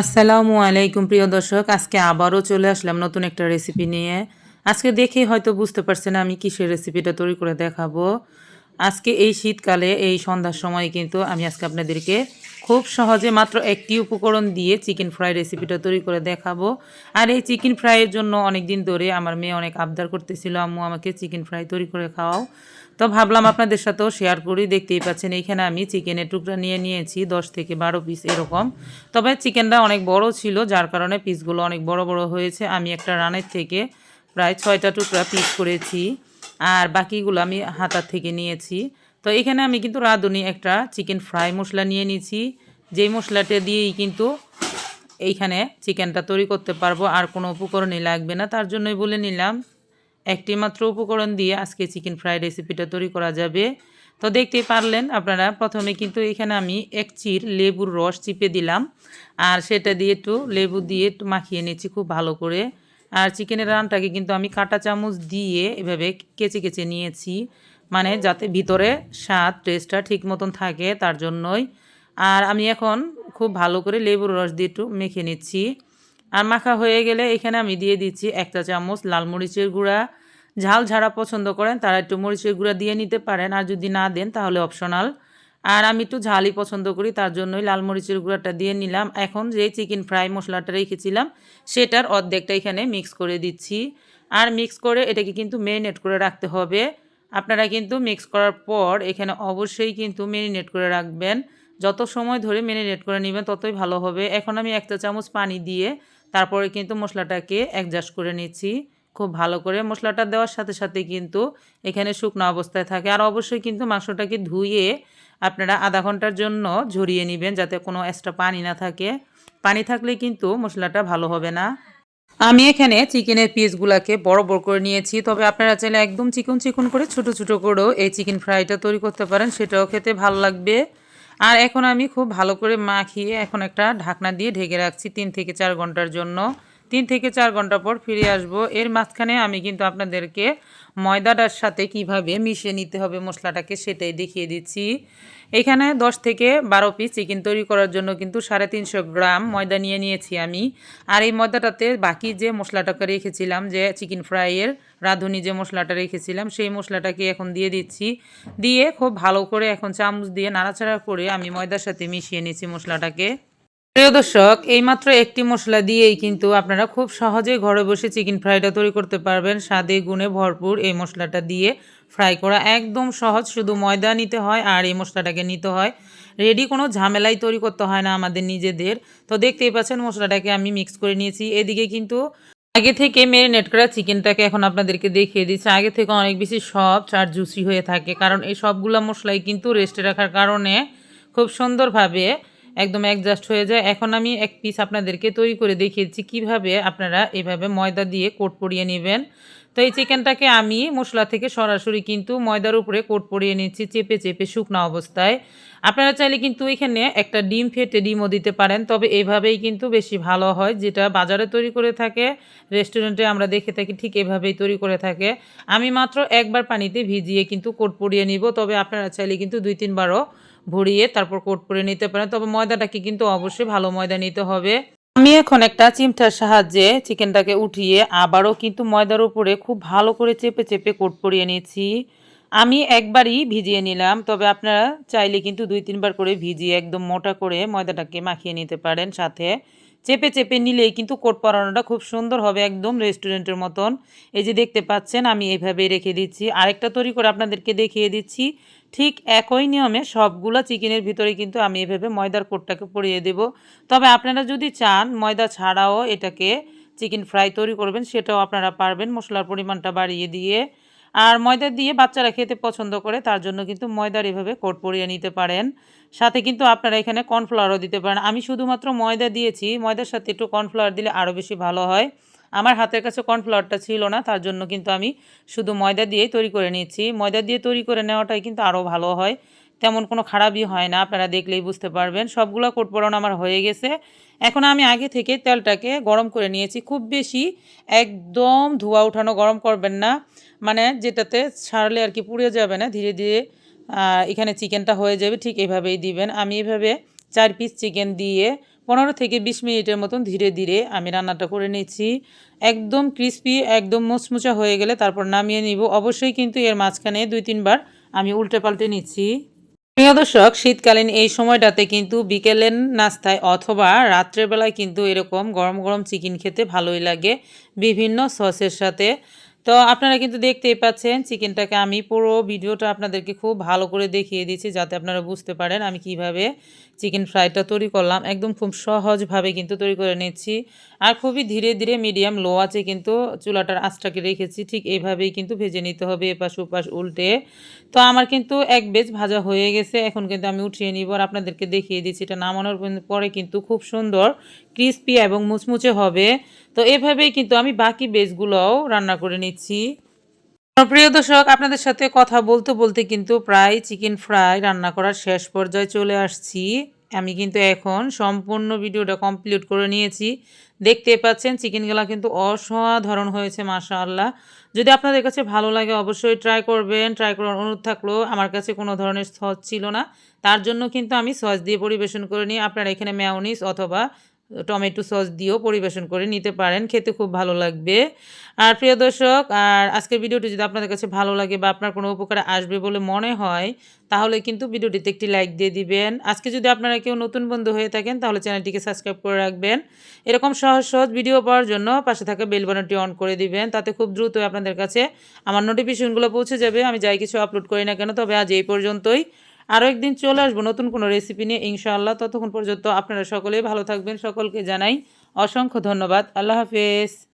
আসসালামু আলাইকুম, প্রিয় দর্শক। আজকে আবারও চলে আসলাম নতুন একটা রেসিপি নিয়ে। আজকে দেখেই হয়তো বুঝতে পারছেন আমি কিসের রেসিপিটা তৈরি করে দেখাবো। আজকে এই শীতকালে, এই সন্ধ্যার সময় কিন্তু আমি আজকে আপনাদেরকে খুব সহজে মাত্র একটি উপকরণ দিয়ে চিকেন ফ্রাই রেসিপিটা তৈরি করে দেখাবো। আর এই চিকেন ফ্রাইয়ের জন্য অনেক দিন ধরে আমার মেয়ে অনেক আবদার করতেছিল, আম্মু, আমাকে চিকেন ফ্রাই তৈরি করে খাওয়াও। তো ভাবলাম আপনাদের সাথেও শেয়ার করি। দেখতেই পাচ্ছেন এইখানে আমি চিকেনের টুকরা নিয়ে নিয়েছি, দশ থেকে বারো পিস এরকম। তবে চিকেনটা অনেক বড় ছিল, যার কারণে পিসগুলো অনেক বড় বড় হয়েছে। আমি একটা রানের থেকে প্রায় ছয়টা টুকরা পিস করেছি, আর বাকিগুলো আমি হাতার থেকে নিয়েছি। তো এখানে আমি কিন্তু রাঁধুনি একটা চিকেন ফ্রাই মশলা নিয়ে নিয়েছি। যেই মশলাটা দিয়েই কিন্তু এইখানে চিকেনটা তৈরি করতে পারব, আর কোনো উপকরণই লাগবে না। তার জন্যই বলে নিলাম একটি মাত্র উপকরণ দিয়ে আজকে চিকেন ফ্রাই রেসিপিটা তৈরি করা যাবে। তো দেখতেই পারলেন আপনারা, প্রথমে কিন্তু এখানে আমি এক চির লেবুর রস চিপে দিলাম আর সেটা দিয়ে একটু লেবু দিয়ে একটু মাখিয়ে নিচ্ছি খুব ভালো করে। আর চিকেনের রানটাকে কিন্তু আমি কাঁটা চামচ দিয়ে এভাবে কেচে কেচে নিয়েছি মানে যাতে ভিতরে স্বাদ, টেস্টটা ঠিক মতন থাকে তার জন্যই। আর আমি এখন খুব ভালো করে লেবুর রস দিয়ে একটু মেখে নিচ্ছি। আর মাখা হয়ে গেলে এখানে আমি দিয়ে দিচ্ছি একটা চামচ লাল মরিচের গুঁড়া ঝাল ঝাড়া পছন্দ করেন, তারা একটু মরিচের গুঁড়া দিয়ে নিতে পারেন। আর যদি না দেন, তাহলে অপশনাল। আর আমি একটু ঝালই পছন্দ করি, তার জন্যই লাল মরিচের গুঁড়াটা দিয়ে নিলাম। এখন যে চিকেন ফ্রাই মশলাটা রেখেছিলাম, সেটার অর্ধেকটা এখানে মিক্স করে দিচ্ছি। আর মিক্স করে এটাকে কিন্তু মেরিনেট করে রাখতে হবে। আপনারা কিন্তু মিক্স করার পর এখানে অবশ্যই কিন্তু মেরিনেট করে রাখবেন। যত সময় ধরে মেরিনেট করে নেবেন, ততই ভালো হবে। এখন আমি একটা চামচ পানি দিয়ে তারপরে কিন্তু মশলাটাকে অ্যাডজাস্ট করে নিচ্ছি। খুব ভালো করে মশলাটা দেওয়ার সাথে সাথে কিন্তু এখানে শুকনো অবস্থায় থাকে। আর অবশ্যই কিন্তু মাংসটাকে ধুয়ে আপনারা আধা ঘণ্টার জন্য ঝরিয়ে নেবেন যাতে কোনো এক্সট্রা পানি না থাকে। পানি থাকলে কিন্তু মশলাটা ভালো হবে না। আমি এখানে চিকেনের পিসগুলোকে বড় বড় করে নিয়েছি। তবে আপনারা চাইলে একদম চিকন চিকন করে ছোট ছোট করেও এই চিকেন ফ্রাইটা তৈরি করতে পারেন, সেটাও খেতে ভালো লাগবে। আর এখন আমি খুব ভালো করে মাখিয়ে এখন একটা ঢাকনা দিয়ে ঢেকে রাখছি তিন থেকে চার ঘণ্টার জন্য। তিন থেকে চার ঘণ্টা পর ফিরে আসব। এর মাঝখানে আমি কিন্তু আপনাদেরকে ময়দাটার সাথে কীভাবে মিশিয়ে নিতে হবে মশলাটাকে সেটাই দেখিয়ে দিচ্ছি। এখানে দশ থেকে বারো পিস চিকেন তৈরি করার জন্য কিন্তু সাড়ে তিনশো গ্রাম ময়দা নিয়ে নিয়েছি আমি। আর এই ময়দাটাতে বাকি যে মশলাটাকে রেখেছিলাম, যে চিকেন ফ্রাইয়ের রাঁধুনি যে মশলাটা রেখেছিলাম, সেই মশলাটাকে এখন দিয়ে দিচ্ছি। দিয়ে খুব ভালো করে এখন চামচ দিয়ে নাড়াচাড়া করে আমি ময়দার সাথে মিশিয়ে নিচ্ছি মশলাটাকে। প্রিয় দর্শক, এইমাত্র একটি মশলা দিয়েই কিন্তু আপনারা খুব সহজেই ঘরে বসে চিকেন ফ্রাইটা তৈরি করতে পারবেন। স্বাদে গুণে ভরপুর এই মশলাটা দিয়ে ফ্রাই করা একদম সহজ, শুধু ময়দা নিতে হয় আর এই মশলাটাকে নিতে হয়। রেডি কোনো ঝামেলাই তৈরি করতে হয় না আমাদের নিজেদের। তো দেখতেই পাচ্ছেন মশলাটাকে আমি মিক্স করে নিয়েছি। এদিকে কিন্তু আগে থেকে মেরিনেট করা চিকেনটাকে এখন আপনাদেরকে দেখিয়ে দিচ্ছি। আগে থেকে অনেক বেশি সফট আর জুসি হয়ে থাকে। কারণ এই সবগুলো মশলাই কিন্তু রেস্টে রাখার কারণে খুব সুন্দরভাবে একদম অ্যাডজাস্ট হয়ে যায়। এখন আমি এক পিস আপনাদেরকে তৈরি করে দেখিয়েছি কীভাবে আপনারা এভাবে ময়দা দিয়ে কোট পরিয়ে নেবেন। তো এই চিকেনটাকে আমি মশলা থেকে সরাসরি কিন্তু ময়দার উপরে কোট পরিয়ে নিচ্ছি চেপে চেপে শুকনো অবস্থায়। আপনারা চাইলে কিন্তু এখানে একটা ডিম ফেটে ডিমও দিতে পারেন, তবে এভাবেই কিন্তু বেশি ভালো হয়, যেটা বাজারে তৈরি করে থাকে রেস্টুরেন্টে আমরা দেখে থাকি ঠিক এভাবেই তৈরি করে থাকে। আমি মাত্র একবার পানিতে ভিজিয়ে কিন্তু কোট পরিয়ে নিব, তবে আপনারা চাইলে কিন্তু দুই তিনবারও ভরিয়ে তারপর কোট করে নিতে পারেন। তবে ময়দাটাকে কিন্তু অবশ্যই ভালো ময়দা নিতে হবে। আমি এখন একটা চিমটার সাহায্যে চিকেনটাকে উঠিয়ে আবারও কিন্তু ময়দার উপরে খুব ভালো করে চেপে চেপে কোট পরিয়ে নিয়েছি। আমি একবারই ভিজিয়ে নিলাম, তবে আপনারা চাইলে কিন্তু দুই, তিনবার করে ভিজিয়ে একদম মোটা করে ময়দাটাকে মাখিয়ে নিতে পারেন সাথে। চেপে চেপে নিলেই কিন্তু কোট পরানোটা খুব সুন্দর হবে একদম রেস্টুরেন্টের মতন। এই যে দেখতে পাচ্ছেন, আমি এইভাবেই রেখে দিচ্ছি। আরেকটা তৈরি করে আপনাদেরকে দেখিয়ে দিচ্ছি। ঠিক একই নিয়মে সবগুলো চিকেনের ভিতরে কিন্তু আমি এভাবে ময়দার কোটটাকে পরিয়ে দেব। তবে আপনারা যদি চান, ময়দা ছাড়াও এটাকে চিকেন ফ্রাই তৈরি করবেন, সেটাও আপনারা পারবেন। মশলার পরিমাণটা বাড়িয়ে দিয়ে আর ময়দা দিয়ে বাচ্চারা খেতে পছন্দ করে, তার জন্য কিন্তু ময়দার এভাবে কোট পরিয়ে নিতে পারেন। সাথে কিন্তু আপনারা এখানে কর্নফ্লাওয়ারও দিতে পারেন। আমি শুধুমাত্র ময়দা দিয়েছি, ময়দার সাথে একটু কর্নফ্লাওয়ার দিলে আরও বেশি ভালো হয়। আমার হাতের কাছে কর্নফ্লাওয়ারটা ছিল না, তার জন্য কিন্তু আমি শুধু ময়দা দিয়েই তৈরি করে নিয়েছি ময়দা দিয়ে তৈরি করে নেওয়াটাই কিন্তু আরও ভালো হয়। তেমন কোনো খারাপই হয় না, আপনারা দেখলেই বুঝতে পারবেন। সবগুলো কোট আমার হয়ে গেছে। এখন আমি আগে থেকে তেলটাকে গরম করে নিয়েছি। খুব বেশি একদম ধোয়া উঠানো গরম করবেন না। মানে যেটাতে ছাড়লে আর কি পুড়ে যাবে না, ধীরে ধীরে এখানে চিকেনটা হয়ে যাবে, ঠিক এভাবেই দিবেন। আমি এভাবে চার পিস চিকেন দিয়ে পনেরো থেকে বিশ মিনিটের মতন ধীরে ধীরে আমি রান্নাটা করে নিচ্ছি একদম ক্রিস্পি, একদম মুচমুচা হয়ে গেলে তারপর নামিয়ে নিব। অবশ্যই কিন্তু এর মাঝখানে দুই তিনবার আমি উল্টে পাল্টে নিচ্ছি। প্রিয় দর্শক, শীতকালীন এই সময়টাতে কিন্তু বিকেলের নাস্তায় অথবা রাত্রেবেলায় কিন্তু এরকম গরম গরম চিকেন খেতে ভালোই লাগে বিভিন্ন সসের সাথে। তো আপনারা কিন্তু দেখতেই পাচ্ছেন চিকেনটাকে আমি পুরো ভিডিওটা আপনাদেরকে খুব ভালো করে দেখিয়ে দিচ্ছি যাতে আপনারা বুঝতে পারেন আমি কীভাবে চিকেন ফ্রাইটা তৈরি করলাম। একদম খুব সহজভাবে কিন্তু তৈরি করে নিচ্ছি। আর খুবই ধীরে ধীরে মিডিয়াম লো আছে কিন্তু চুলাটার আঁচটাকে রেখেছি। ঠিক এইভাবেই কিন্তু ভেজে নিতে হবে এপাশ ওপাশ উল্টে। তো আমার কিন্তু এক বেজ ভাজা হয়ে গেছে। এখন কিন্তু আমি উঠিয়ে নিব আর আপনাদেরকে দেখিয়ে দিচ্ছি। এটা নামানোর পরে কিন্তু খুব সুন্দর ক্রিস্পি এবং মুচমুচে হবে। তো এভাবেই কিন্তু আমি বাকি বেজগুলোও রান্না করে নিচ্ছি। প্রিয় দর্শক, আপনাদের সাথে কথা বলতে বলতে কিন্তু প্রায় চিকেন ফ্রাই রান্না করার শেষ পর্যায়ে চলে আসছি। আমি কিন্তু এখন সম্পূর্ণ ভিডিওটা কমপ্লিট করে নিয়েছি। দেখতে পাচ্ছেন চিকেনগুলো কিন্তু অসাধারণ হয়েছে মাশা আল্লাহ যদি আপনাদের কাছে ভালো লাগে অবশ্যই ট্রাই করবেন। ট্রাই করার অনুরোধ থাকলেও আমার কাছে কোনো ধরনের সস ছিল না। তার জন্য কিন্তু আমি সস দিয়ে পরিবেশন করে নিই। আপনারা এখানে ম্যাওনিস অথবা টমেটো সস দিয়েও পরিবেশন করে নিতে পারেন। খেতে খুব ভালো লাগবে। আর প্রিয় দর্শক, আর আজকের ভিডিওটি যদি আপনাদের কাছে ভালো লাগে বা আপনার কোনো উপকারে আসবে বলে মনে হয়, তাহলে কিন্তু ভিডিওটিতে একটি লাইক দিয়ে দিবেন। আজকে যদি আপনারা কেউ নতুন বন্ধু হয়ে থাকেন, তাহলে চ্যানেলটিকে সাবস্ক্রাইব করে রাখবেন। এরকম সহজ সহজ ভিডিও পাওয়ার জন্য পাশে থাকা বেল বাটনটি অন করে দিবেন। তাতে খুব দ্রুত আপনাদের কাছে আমার নোটিফিকেশনগুলো পৌঁছে যাবে। আমি যাই কিছু আপলোড করি না কেন, তবে আজ এই পর্যন্তই। আরও একদিন চলে আসব নতুন কোনো রেসিপি নিয়ে, ইনশাআল্লাহ। ততক্ষণ পর্যন্ত আপনারা সকলেই ভালো থাকবেন। সকলকে জানাই অসংখ্য ধন্যবাদ। আল্লাহ হাফেজ।